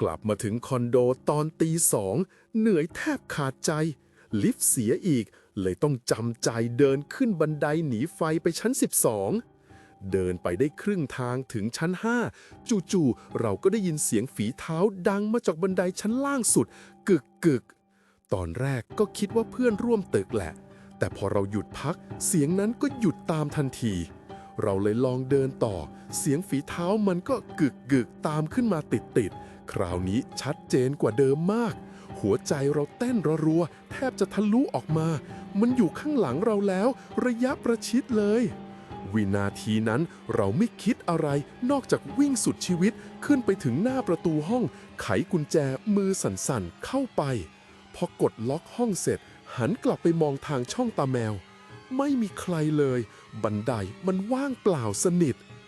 กลับมาถึงคอนโดตอนตีสอง เหนื่อยแทบขาดใจ ลิฟต์เสียอีก เลยต้องจำใจเดินขึ้นบันไดหนีไฟไปชั้น 12 เดินไปได้ครึ่งทางถึงชั้น 5 จู่ๆเราก็ได้ยินเสียงฝีเท้าดังมาจากบันไดชั้นล่างสุด กึกกึกตอนแรกก็คิดว่าเพื่อนร่วมตึกแหละ แต่พอเราหยุดพัก เสียงนั้นก็หยุดตามทันที เราเลยลองเดินต่อ เสียงฝีเท้ามันก็กึกกึกตามขึ้นมาติดติด คราวนี้ชัดเจนกว่าเดิมมาก หัวใจเราเต้นรัวๆแทบจะทะลุออกมา มันอยู่ข้างหลังเราแล้ว ระยะประชิดเลย วินาทีนั้นเราไม่คิดอะไรนอกจากวิ่งสุดชีวิตขึ้นไปถึงหน้าประตูห้อง ไขกุญแจมือสั่นๆเข้าไป พอกดล็อกห้องเสร็จ หันกลับไปมองทางช่องตาแมว ไม่มีใครเลย บันไดมันว่างเปล่าสนิท